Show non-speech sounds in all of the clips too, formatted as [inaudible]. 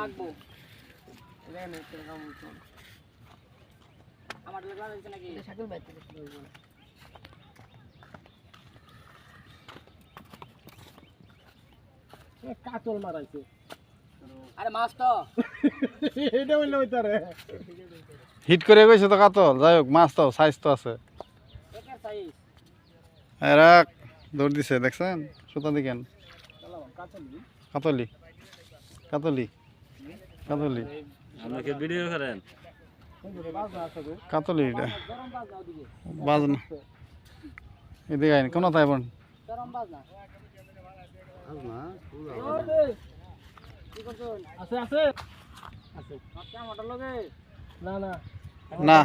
লাগবো। আমার লাগা হয়েছে নাকি? সাইকেল বাইতে দেখতে হইব। কাতল মারাইছে। আরে মাছ তো। এটা হইলে হিট করে গেছে তো কাতল। যাই হোক মাছ তো সাইজ তো আছে। এরা দৌড় দিছে দেখছেন? সুতা দিকেন কাতলি। কাতলি। কাতলি। আমাকে ভিডিও করেন। কাতলি এটা? গরম বাজ না ওদিকে বাজ না এদিকে আইন কোন তাই বোন? না।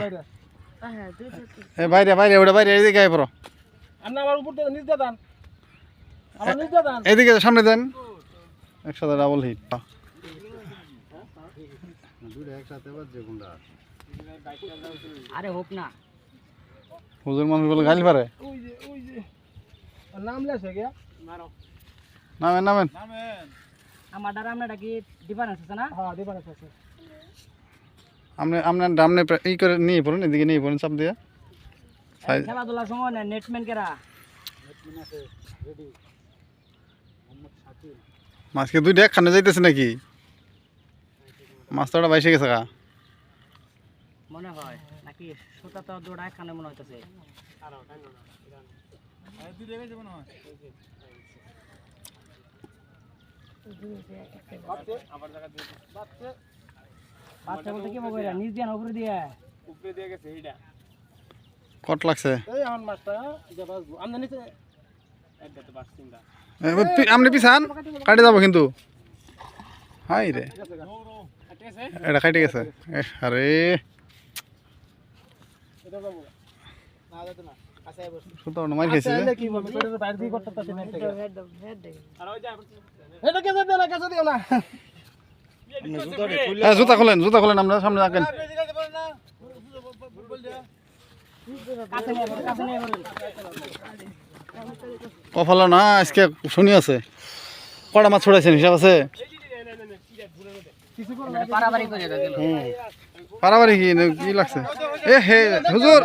বাইরে বাইরে ওটা বাইরে এদিকে আই পড়ো। নিচ দিয়ে দান। আমার নিচ দিয়ে একসাথে আরে হোক না। হুজুর মানুষ বলে গাইল পারে ওই যে ওই যে। নাম লেছে গিয়া নামেন নামেন। আমার দ্বারা আপনারা কি ডিফারেন্স আছে না? হ্যাঁ দিবান আছে। আপনি আপনার ডামনে ই করে নিয়ে পড়ুন এদিকে নিয়ে পড়ুন চাপ দিয়ে। খেলাধুলার সময় না নেটম্যান কেরা? মাছকে দুইটা একখানে যাইতেছে নাকি? মাছটা বাইসে গেছে গা। মনে হয় নাকি সুতা তো দৌড়া এখানে মনে হইতেছে। বাচ্চা বলতে কি বলব এরা? দিয়ে না উপরে দিয়ে? উপরে দিয়ে গেছে এইটা। কট লাগছে? এই এখন মাছটা যে বাসবো আপনি পিছান কাটে যাব কিন্তু। হাই রে। এটা কাটে গেছে? আরে। জুতা খোলেন, জুতা না, আজকে শুনি আছে। কটা মাছ ছড়াইছেন, হিসাব আছে? পারাবারি কি কি লাগছে। এ হে হুজুর!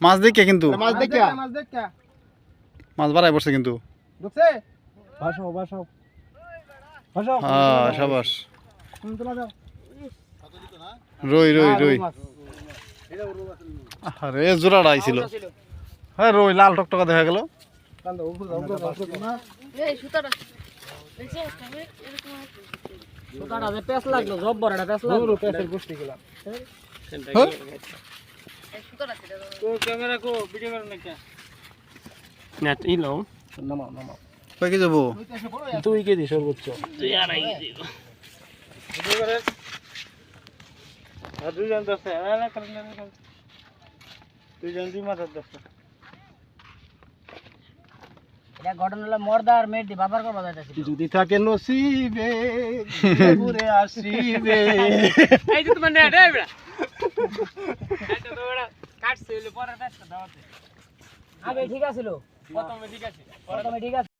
মাছ দেখে কিন্তু। মাছ দেখে। মাছ বাড়াই পড়ছে কিন্তু। হ্যাঁ সাবাস। রই রই রই। আরে জোড়াটা আইছিল হ্যাঁ রই লাল টকটকা দেখা গেল। কান্দো উপরে যাও উপরে যাও উপরে যাও এই সুতাটা দেখছ তবে এরকম সুতাটা যে পেছ লাগল জব্বর এটা পেছ লাগল। পেছের গোষ্ঠী গেলাম হ্যাঁ? এই সুতাটা ছিল তো ক্যামেরা কো ভিডিও করো না কে নেট ইলো নামাও নামাও। কই কি যাব? তুই কে দিস সর্বোচ্চ? আর দুজন দশটা না করেন না দুজন দুই মাথার দশটা যদি থাকে নসিবে [laughs] ঘুরে আসিবে। এই যে তোমার নেট এই বড়া। এটা তো বড়া কাটছে পরে পেছটা দাওতে আগে ঠিক আছিল প্রথমে ঠিক আছে প্রথমে ঠিক আছে।